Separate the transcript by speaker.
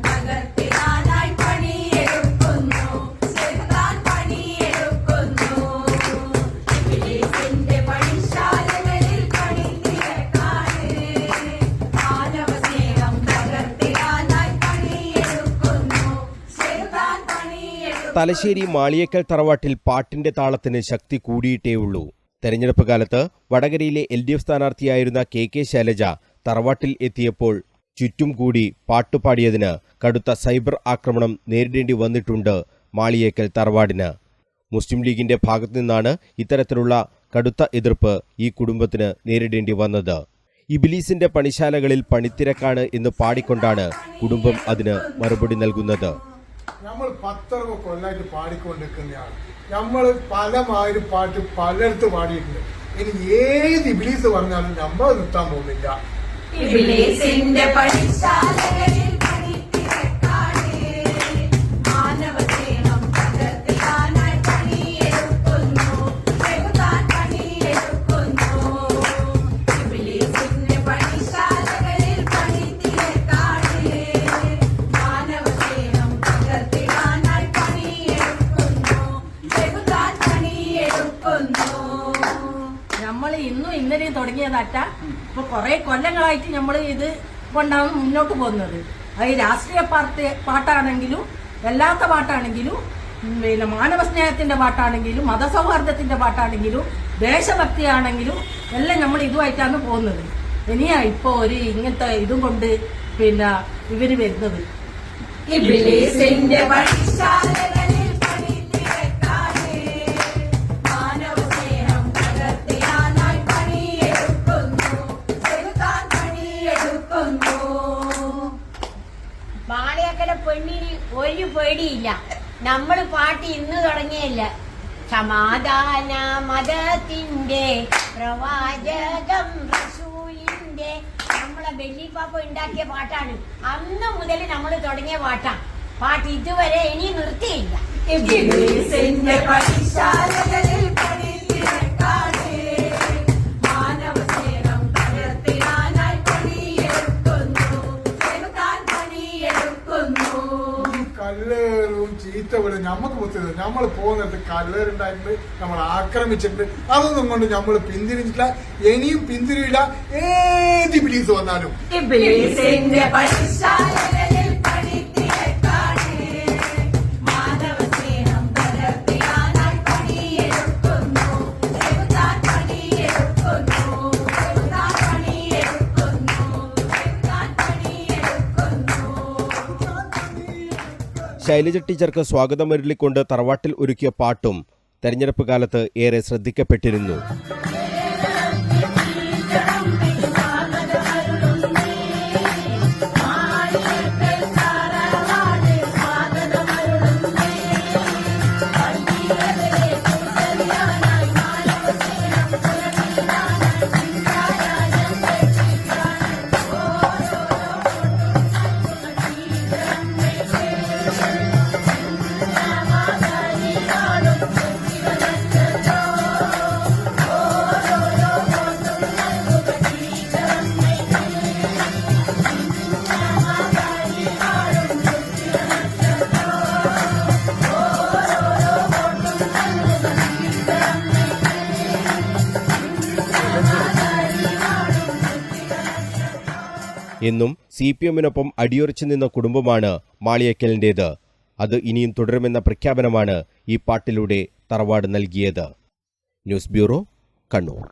Speaker 1: തകർത്തിടാനായി പണിയെടുക്കുന്നു. പണിയെടുക്കുന്നു. തകർത്തിടാനായി പണിയെടുക്കുന്നു. പണിയെടുക്കുന്നു.
Speaker 2: തലശ്ശേരി മാളിയേക്കൽ തറവാട്ടിൽ പാട്ടിന്റെ താളത്തിന് ശക്തി കൂടിയിട്ടേയുള്ളൂ തെരഞ്ഞെടുപ്പ് കാലത്ത് വടകരയിലെ എൽ ഡി എഫ് സ്ഥാനാർത്ഥിയായിരുന്ന കെ കെ ശൈലജ തറവാട്ടിൽ എത്തിയപ്പോൾ ചുറ്റും കൂടി പാട്ടുപാടിയതിന് കടുത്ത സൈബർ ആക്രമണം നേരിടേണ്ടി വന്നിട്ടുണ്ട് മാളിയേക്കൽ തറവാടിന്. മുസ്ലിം ലീഗിന്റെ ഭാഗത്തു നിന്നാണ് ഇത്തരത്തിലുള്ള കടുത്ത എതിർപ്പ് ഈ കുടുംബത്തിന് നേരിടേണ്ടി വന്നത്. ഇബിലീസിന്റെ പണിശാലകളിൽ പണിത്തിരക്കാണ് എന്ന് പാടിക്കൊണ്ടാണ് കുടുംബം അതിന് മറുപടി നൽകുന്നത്.
Speaker 3: നമ്മൾ പത്തറുപത് കൊല്ലായിട്ട് പാടിക്കൊണ്ടിരിക്കുന്നതാണ് നമ്മൾ പലമാതിരി പാട്ട് പലയിടത്ത് പാടിയിട്ടുണ്ട്. ഇനി ഏത് ഇബിലീസ് പറഞ്ഞാലും നമ്മൾ നിർത്താൻ പോകുന്നില്ല.
Speaker 1: ഇബിലീസിന്റെ പണിശാലകളിൽ
Speaker 4: ഇന്നും ഇന്നലെയും തുടങ്ങിയതല്ല ഇപ്പൊ കുറെ കൊല്ലങ്ങളായിട്ട് നമ്മൾ ഇത് കൊണ്ടാണ് മുന്നോട്ട് പോകുന്നത്. അത് രാഷ്ട്രീയ പാർട്ടി പാട്ടാണെങ്കിലും അല്ലാത്ത പാട്ടാണെങ്കിലും പിന്നെ മാനവ സ്നേഹത്തിന്റെ പാട്ടാണെങ്കിലും മതസൗഹാർദ്ദത്തിന്റെ പാട്ടാണെങ്കിലും ദേശഭക്തിയാണെങ്കിലും എല്ലാം നമ്മൾ ഇതുമായിട്ടാണ് പോകുന്നത്. ഇനിയാ ഇപ്പൊ ഒരു ഇങ്ങനത്തെ ഇതും കൊണ്ട് പിന്നെ ഇവർ വരുന്നത്.
Speaker 1: ഇബിലീസിന്റെ പണിശാലകളിൽ
Speaker 5: പെണ്ണിന് ഒരു പേടിയില്ല. നമ്മൾ പാട്ട് ഇന്ന് തുടങ്ങിയല്ല. സമാധാന മതത്തിന്റെ പ്രവാചകം റസൂലിന്റെ നമ്മളെ ബെല്ലിപ്പാപ്പ ഉണ്ടാക്കിയ പാട്ടാണ്. അന്ന് മുതൽ നമ്മൾ തുടങ്ങിയ പാട്ടാണ് പാട്ട് ഇതുവരെ ഇനി നിർത്തിയില്ല.
Speaker 3: ഈ ചീത്ത വിടും നമുക്ക് പുത്തത് നമ്മൾ പോകുന്നിടത്ത് കല്ലേറുണ്ടായിട്ടുണ്ട് നമ്മൾ ആക്രമിച്ചിട്ടുണ്ട്. അതൊന്നും കൊണ്ട് നമ്മൾ പിന്തിരിഞ്ഞിട്ടില്ല. ഇനിയും പിന്തിരിയില്ല. ഏത് ബിലീസ് വന്നാലും.
Speaker 2: ശൈലജ ടീച്ചർക്ക് സ്വാഗതം ഒരുളിക്കൊണ്ട് തറവാട്ടിൽ ഒരുക്കിയ പാട്ടും തെരഞ്ഞെടുപ്പ് കാലത്ത് ഏറെ ശ്രദ്ധിക്കപ്പെട്ടിരുന്നു. എന്നും സി പി എമ്മിനൊപ്പം അടിയുറച്ചു നിന്ന കുടുംബമാണ് മാളിയക്കലിന്റേത് അത് ഇനിയും തുടരുമെന്ന പ്രഖ്യാപനമാണ് ഈ പാട്ടിലൂടെ തറവാട് നൽകിയത്. News bureau Kannur.